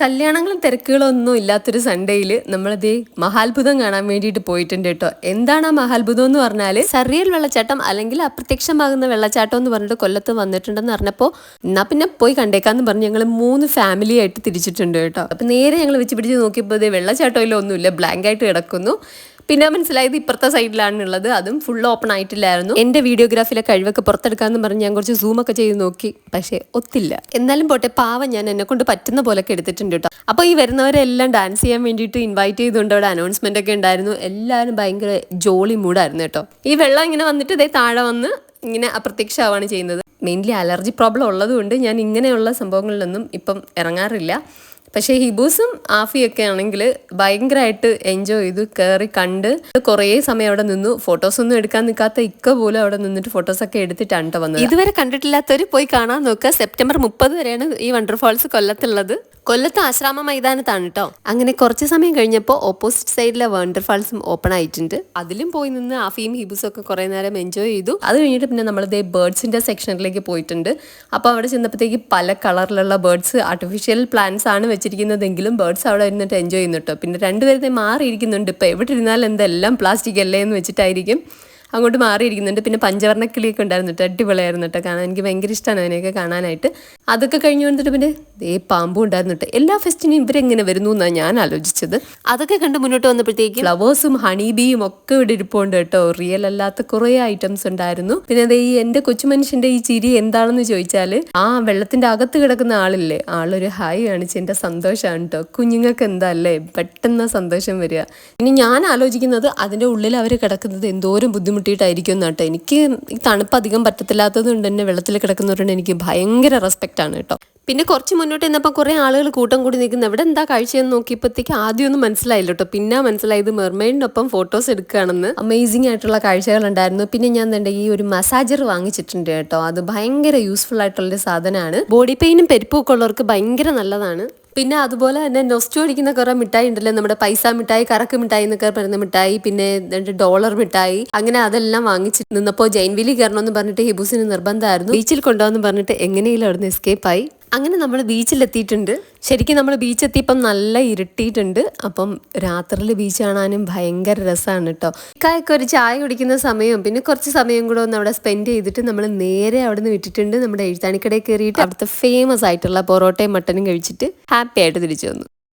കല്യാണങ്ങളും തിരക്കുകളും ഒന്നും ഇല്ലാത്തൊരു സൺഡേയിൽ നമ്മളതേ മഹാത്ഭുതം കാണാൻ വേണ്ടിയിട്ട് പോയിട്ടുണ്ട് കേട്ടോ. എന്താണ് ആ മഹാത്ഭുതം എന്ന് പറഞ്ഞാൽ സറിയൽ വെള്ളച്ചാട്ടം അല്ലെങ്കിൽ അപ്രത്യക്ഷമാകുന്ന വെള്ളച്ചാട്ടം എന്ന് പറഞ്ഞിട്ട് കൊല്ലത്ത് വന്നിട്ടുണ്ടെന്ന് പറഞ്ഞപ്പോൾ എന്നാ പിന്നെ പോയി കണ്ടേക്കാന്ന് പറഞ്ഞ് ഞങ്ങൾ മൂന്ന് ഫാമിലി ആയിട്ട് തിരിച്ചിട്ടുണ്ട് കേട്ടോ. അപ്പം നേരെ ഞങ്ങൾ വെച്ച് പിടിച്ച് നോക്കിയപ്പോൾ ഇതേ വെള്ളച്ചാട്ടമില്ല ഒന്നുമില്ല ബ്ലാങ്ക് ആയിട്ട് കിടക്കുന്നു. പിന്നെ മനസ്സിലായത് ഇപ്പുറത്തെ സൈഡിലാണുള്ളത്. അതും ഫുൾ ഓപ്പൺ ആയിട്ടില്ലായിരുന്നു. എന്റെ വീഡിയോഗ്രാഫിയിലെ കഴിവൊക്കെ പുറത്തെടുക്കാന്ന് പറഞ്ഞ് ഞാൻ കുറച്ച് സൂമൊക്കെ ചെയ്ത് നോക്കി. പക്ഷേ ഒത്തില്ല. എന്നാലും പോട്ടെ പാവം ഞാൻ എന്നെ കൊണ്ട് പറ്റുന്ന പോലൊക്കെ എടുത്തിട്ടുണ്ട് കേട്ടോ. അപ്പോൾ ഈ വരുന്നവരെല്ലാം ഡാൻസ് ചെയ്യാൻ വേണ്ടിയിട്ട് ഇൻവൈറ്റ് ചെയ്തുകൊണ്ട് അവിടെ അനൗൺസ്മെന്റ് ഒക്കെ ഉണ്ടായിരുന്നു. എല്ലാവരും ഭയങ്കര ജോളി മൂടായിരുന്നു കേട്ടോ. ഈ വെള്ളം ഇങ്ങനെ വന്നിട്ട് ഇതേ താഴെ വന്ന് ഇങ്ങനെ അപ്രത്യക്ഷമാവാണ് ചെയ്യുന്നത്. മെയിൻലി അലർജി പ്രോബ്ലം ഉള്ളതുകൊണ്ട് ഞാൻ ഇങ്ങനെയുള്ള സംഭവങ്ങളിലൊന്നും ഇപ്പം ഇറങ്ങാറില്ല. പക്ഷേ ഹിബൂസും ആഫിയൊക്കെ ആണെങ്കിൽ ഭയങ്കരമായിട്ട് എൻജോയ് ചെയ്തു കയറി കണ്ട് കുറേ സമയം അവിടെ നിന്നു. ഫോട്ടോസൊന്നും എടുക്കാൻ നിൽക്കാത്ത ഇക്ക പോലും അവിടെ നിന്നിട്ട് ഫോട്ടോസ് ഒക്കെ എടുത്തിട്ടാണ് കേട്ടോ വന്നത്. ഇതുവരെ കണ്ടിട്ടില്ലാത്തവർ പോയി കാണാൻ നോക്കുക. സെപ്റ്റംബർ മുപ്പത് വരെയാണ് ഈ വണ്ടർഫാൾസ് കൊല്ലത്തുള്ളത്. കൊല്ലത്ത് ആശ്രാമ മൈതാനത്താണ് കേട്ടോ അങ്ങനെ കുറച്ച് സമയം കഴിഞ്ഞപ്പോൾ ഓപ്പോസിറ്റ് സൈഡിലെ വണ്ടർഫാൾസും ഓപ്പൺ ആയിട്ടുണ്ട്. അതിലും പോയി നിന്ന് ആഫിയും ഹിബൂസും ഒക്കെ കുറേ നേരം എൻജോയ് ചെയ്തു. അത് കഴിഞ്ഞിട്ട് പിന്നെ നമ്മൾ ദേ ബേർഡ്സിന്റെ സെക്ഷനിലേക്ക് പോയിട്ടുണ്ട്. അപ്പോൾ അവിടെ ചെന്നപ്പോഴത്തേക്ക് പല കളറിലുള്ള ബേർഡ്സ് ആർട്ടിഫിഷ്യൽ പ്ലാന്റ്സ് ആണ് വെച്ചിരിക്കുന്നതെങ്കിലും ബേർഡ്സ് അവിടെ ഇരുന്നിട്ട് എൻജോയ് ചെയ്യുന്നു കേട്ടോ പിന്നെ രണ്ടുപേരുടെ മാറിയിരിക്കുന്നുണ്ട്. ഇപ്പോൾ എവിടെ ഇരുന്നാലും എന്തെല്ലാം പ്ലാസ്റ്റിക് അല്ലേ എന്ന് വെച്ചിട്ടായിരിക്കും അങ്ങോട്ട് മാറിയിരിക്കുന്നുണ്ട്. പിന്നെ പഞ്ചവർണക്കിളിയൊക്കെ ഉണ്ടായിരുന്നു കേട്ടോ അടിപൊളിയായിരുന്നു കേട്ടോ കാണാൻ എനിക്ക് ഭയങ്കര ഇഷ്ടമാണ് അതിനെയൊക്കെ കാണാനായിട്ട്. അതൊക്കെ കഴിഞ്ഞു വന്നിട്ട് പിന്നെ ദേ പാമ്പും ഉണ്ടായിരുന്നിട്ട്. എല്ലാ ഫെസ്റ്റിനും ഇവരെങ്ങനെ വരുന്നു എന്നാണ് ഞാൻ ആലോചിച്ചത്. അതൊക്കെ കണ്ട് മുന്നോട്ട് വന്നപ്പോഴത്തേക്ക് ഫ്ലവേഴ്സും ഹണി ബീയും ഒക്കെ ഇവിടെ ഇരിപ്പുണ്ട് കേട്ടോ. റിയൽ അല്ലാത്ത കുറേ ഐറ്റംസ് ഉണ്ടായിരുന്നു. പിന്നെ അതെ ഈ എന്റെ കൊച്ചുമനുഷ്യന്റെ ഈ ചിരി എന്താണെന്ന് ചോദിച്ചാൽ ആ വെള്ളത്തിന്റെ അകത്ത് കിടക്കുന്ന ആളില്ലേ? ആളൊരു ഹായ് കാണിച്ച് എന്റെ സന്തോഷമാണ് കേട്ടോ കുഞ്ഞുങ്ങൾക്ക് എന്താ അല്ലേ? പെട്ടെന്ന് സന്തോഷം വരിക. ഇനി ഞാൻ ആലോചിക്കുന്നത് അതിന്റെ ഉള്ളിൽ അവർ കിടക്കുന്നത് എന്തോരം ബുദ്ധിമുട്ടിയിട്ടായിരിക്കും എന്നാട്ടോ എനിക്ക് ഈ തണുപ്പ് അധികം പറ്റത്തില്ലാത്തത് കൊണ്ട് തന്നെ വെള്ളത്തിൽ കിടക്കുന്നവരോട് എനിക്ക് ഭയങ്കര റെസ്പെക്റ്റ് ആണ് കേട്ടോ പിന്നെ കുറച്ച് മുന്നോട്ട് നിന്നപ്പോൾ കുറേ ആളുകൾ കൂട്ടം കൂടി നിൽക്കുന്നത് എവിടെ എന്താ കാഴ്ചയെന്ന് നോക്കിയപ്പോഴത്തേക്ക് ആദ്യമൊന്നും മനസ്സിലായില്ല കേട്ടോ പിന്നെ മനസ്സിലായത് മെർമെയിഡിനൊപ്പം ഫോട്ടോസ് എടുക്കുകയാണെന്ന് അമേസിംഗ് ആയിട്ടുള്ള കാഴ്ചകൾ ഉണ്ടായിരുന്നു. പിന്നെ ഞാൻ എന്താ ഈ ഒരു മസാജർ വാങ്ങിച്ചിട്ടുണ്ട് കേട്ടോ. അത് ഭയങ്കര യൂസ്ഫുൾ ആയിട്ടുള്ളൊരു സാധനമാണ്. ബോഡി പെയിനും പെരുപ്പും ഒക്കെ ഉള്ളവർക്ക് ഭയങ്കര നല്ലതാണ്. പിന്നെ അതുപോലെ തന്നെ നൊസ്റ്റു അടിക്കുന്ന കുറേ മിഠായി ഉണ്ടല്ലോ. നമ്മുടെ പൈസ മിഠായി കറക്ക് മിഠായി എന്നൊക്കെ പറയുന്ന മിഠായി പിന്നെ ഡോളർ മിഠായി. അങ്ങനെ അതെല്ലാം വാങ്ങിച്ച് നിന്നപ്പോൾ ജൈൻവിലി കയറണമെന്ന് പറഞ്ഞിട്ട് ഹിബൂസിന് നിർബന്ധമായിരുന്നു. ബീച്ചിൽ കൊണ്ടുപോകാന്ന് പറഞ്ഞിട്ട് എങ്ങനെയെങ്കിലും അവിടുന്ന് എസ്കേപ്പ് ആയി. അങ്ങനെ നമ്മൾ ബീച്ചിലെത്തിയിട്ടുണ്ട്. ശരിക്കും നമ്മൾ ബീച്ചെത്തിയപ്പം നല്ല ഇരുട്ടിയിട്ടുണ്ട്. അപ്പം രാത്രിയിൽ ബീച്ച് കാണാനും ഭയങ്കര രസമാണ് കേട്ടോ ഇക്കായൊക്കെ ഒരു ചായ കുടിക്കുന്ന സമയവും പിന്നെ കുറച്ച് സമയം കൂടെ ഒന്ന് അവിടെ സ്പെൻഡ് ചെയ്തിട്ട് നമ്മൾ നേരെ അവിടെ നിന്ന് വിട്ടിട്ടുണ്ട് നമ്മുടെ എഴുത്താണിക്കടയിൽ കയറിയിട്ട് അവിടുത്തെ ഫേമസ് ആയിട്ടുള്ള പൊറോട്ടയും മട്ടനും കഴിച്ചിട്ട് ഹാപ്പി ആയിട്ട് തിരിച്ചു വന്നു.